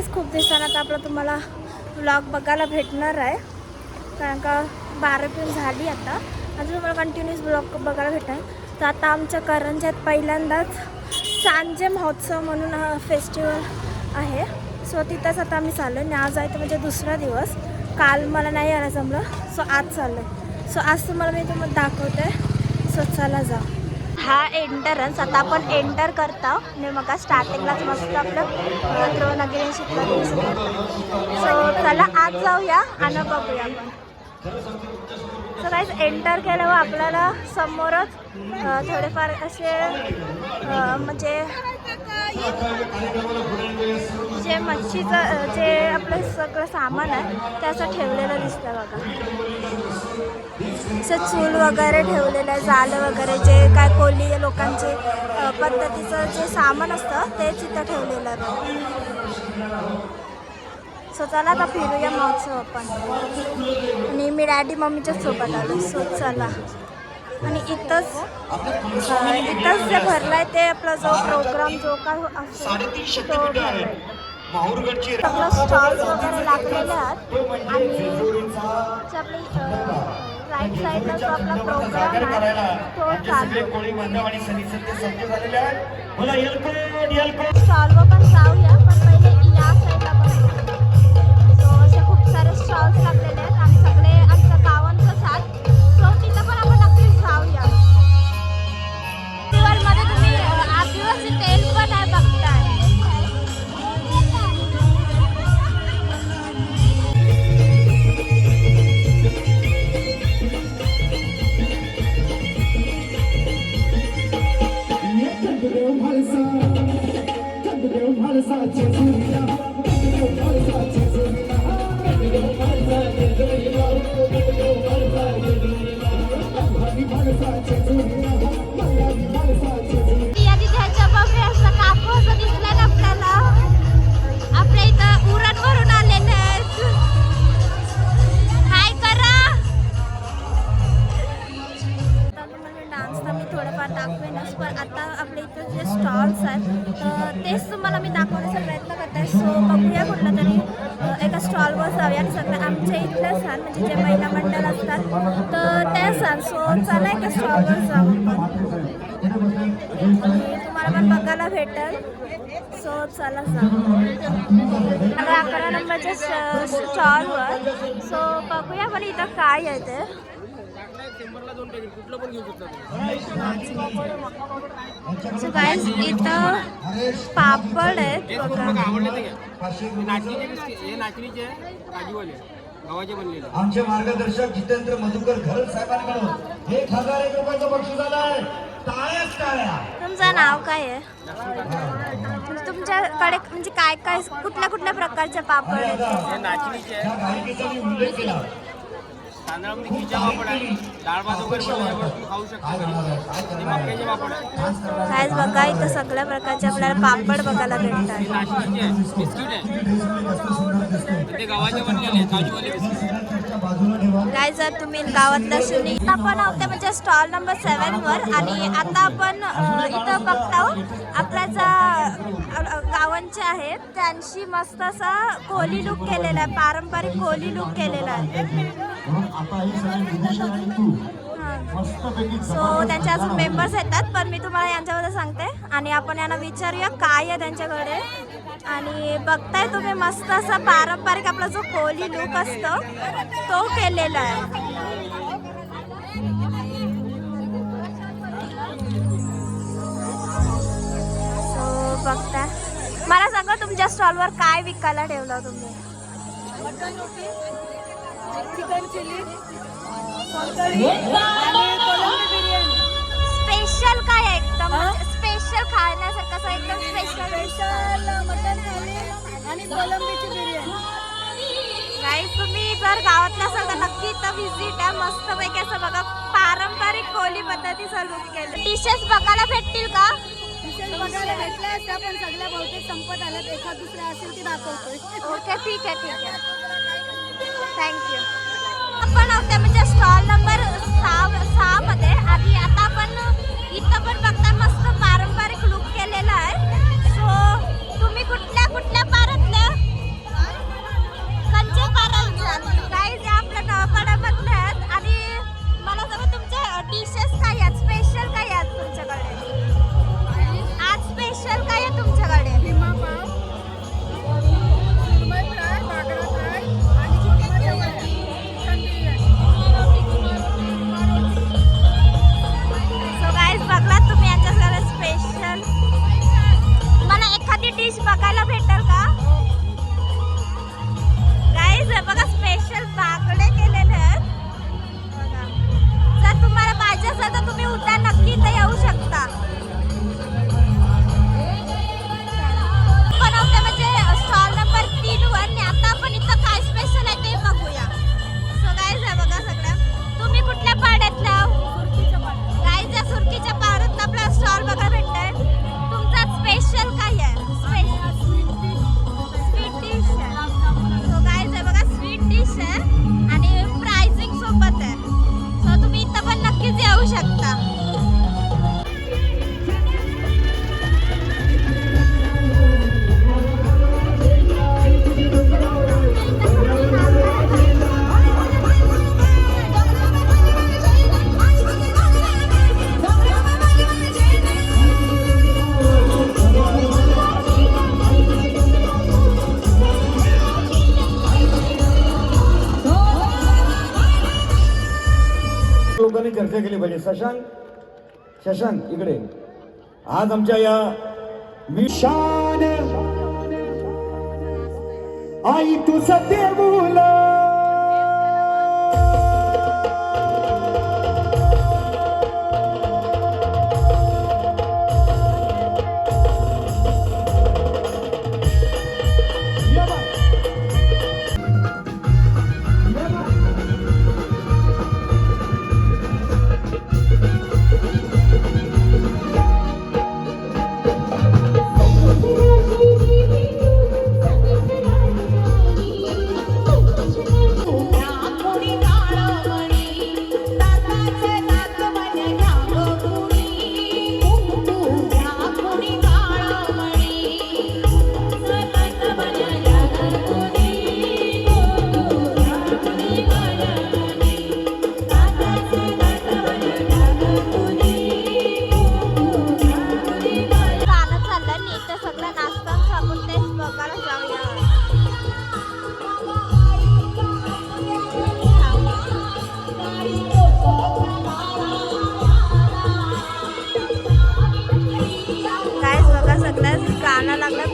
So guys खूप दिवसांना आपला तुम्हाला ब्लॉग बघायला भेटणार आहे. कारण का बारा पिऊन झाली आता. अजून तुम्हाला कंटिन्यूस ब्लॉग बघायला भेटणार. तर आता आमच्या करंजात पहिल्यांदाच सांजे महोत्सव म्हणून फेस्टिवल आहे. सो तिथंच आता आम्ही चाललो आणि आज आहे तर म्हणजे दुसरा दिवस. काल मला नाही यायला जमलं. सो आज चाललं आहे सो आज तुम्हाला मी तुम्हाला दाखवते. सो चला जा हा एंटरन्स आता आपण एंटर करतो. आणि मग स्टार्टिंगलाच मस्त आपलं द्रोणगिरी शिकवली सो चला आज जाऊया आणि बघूया आपण. सो काहीच एंटर केल्यावर आपल्याला समोरच थोडेफार असे म्हणजे जे मच्छीचं जे आपलं सगळं सामान आहे ते असं ठेवलेलं दिसतं बघा. असं चूल वगैरे ठेवलेलं आहे जाल वगैरे जे काय कोली लोकांचे पद्धतीचं जे सामान असतं ते तिथं ठेवलेलं आहे. बघा. सो चला आता फिरूया महोत्सव आपण. आणि मी डॅडी मम्मीच्याच सोबत आलो. सो चला. आणि इथंच इथंच जे भरलाय ते आपला जो प्रोग्राम जो काय असतो साडेतीनशे तो भरलाय आपलं स्टॉल्स वगैरे लागलेले आहेत. आणि आपली राईट साईडला जो आपला प्रोग्राम आहे तो आमचे सगळे चालू स्टॉलवर पण जाऊया पण पहिले या साईडला पण सो असे खूप सारे स्टॉल्स लागलेले आहेत. म्हाळसा प्रयत्न सो बघूया कुठलं तरी एका स्टॉलवर जाऊया आणि सगळं आमच्या इथल्या सण म्हणजे जे महिला मंडळ असतात तर ते सण सो चला एका स्टॉलवर जाऊ आपण. तुम्हाला पण बघायला भेटेल. सो चला जाऊ अकरा नंबरच्या स्टॉलवर सो बघूया पण इथं काय आहे ते. सो गाईज इथं पापड आहेत बघा. हे नाचणीचे काजूवाले गव्हाचे बनलेले. आमचे मार्गदर्शक जितेंद्र मधुकर घरल साहेबांकडून एक हजार एक रुपयाचं बक्षीस आलंय. टाळ्याच टाळ्या. तुमचं नाव काय आहे? तुमच्याकडे म्हणजे काय काय कुठल्या कुठल्या प्रकारचे पापड आहेत? तांदळामध्ये खिचा पापड आहे डाळ भात वगैरे पण यावर तुम्ही खाऊ शकता. घरी. मक्याचे पापड. आहे गाईज बघा इथं सगळ्या प्रकारचे आपल्याला पापड बघायला भेटतात. हे नाचणीचे आहे बिस्किट आहे. ते गव्हाचे बनलेले आहे, काजूवाले बिस्किट बाजूला ठेवा काय जर तुम्ही गावातल्या सुनी आपण आहोत म्हणजे स्टॉल नंबर सेवन वर आणि आता आपण इथं बघतो आपल्या ज्या अ, गावांचे आहेत. त्यांशी मस्त असा कोली लुक केलेला आहे. पारंपरिक कोली लुक केलेला आहे. सो त्यांचे अजून मेंबर्स येतात पण मी तुम्हाला यांच्याबद्दल सांगते. आणि आपण यांना विचारूया काय आहे त्यांच्याकडे. आणि बघताय तुम्ही मस्त असा पारंपरिक आपला जो कोली लुक असतो तो केलेला आहे. बघता मला सांगा तुमच्या स्टॉलवर काय विकायला ठेवलं तुम्ही? स्पेशल काय? आहे एकदम? स्पेशल खाण्यासारखं असं एकदम स्पेशल स्पेशल मटन थाली आणि कोलंबीची बिर्याणी गाईस तुम्ही जर गावातला असाल तर नक्की इथं व्हिजिट आहे मस्त पैकी असं बघा पारंपरिक कोली पद्धतीचं लुक केलं. डिशेस बघायला भेटतील का? बघायला पण सगळ्या बहुतेक संपत आल्यात. एखाद दुसऱ्या असेल ती दाखवतोय. ओके ठीक आहे ठीक आहे. थँक्यू आपण आहोत म्हणजे स्टॉल नंबर सहा सहा मध्ये आणि आता आपण इथं पण बघता मस्त चर्चा केली पाहिजे? शशांक? शशांक इकडे. आज आमच्या या मी आई तू सत्य লাগलं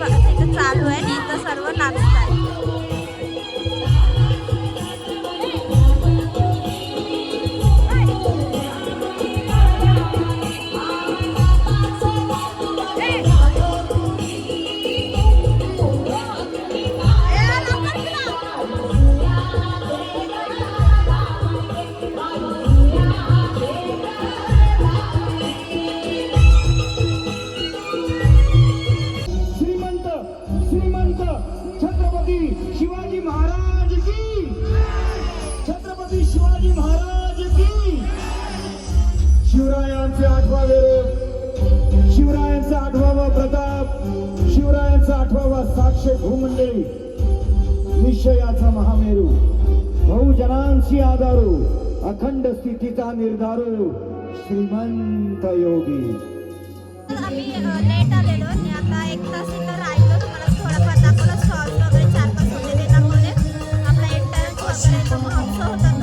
महाराज की। शिवरायांचे आठवा रे शिवरायांचा आठवावा प्रताप शिवरायांचा आठवावा साक्षे घुमंडे निश्चयाचा महामेरू बहुजनांशी आधारू अखंड स्थितीचा निर्धारू श्रीमंत योगी। आम्ही लेट आलेलो आता एक तास इथं राहिलो. तुम्हाला थोडंफार दाखवलं स्टॉल वगैरे चार पाच होते ते दाखवले. आपला एक टाइम महोत्सव होता.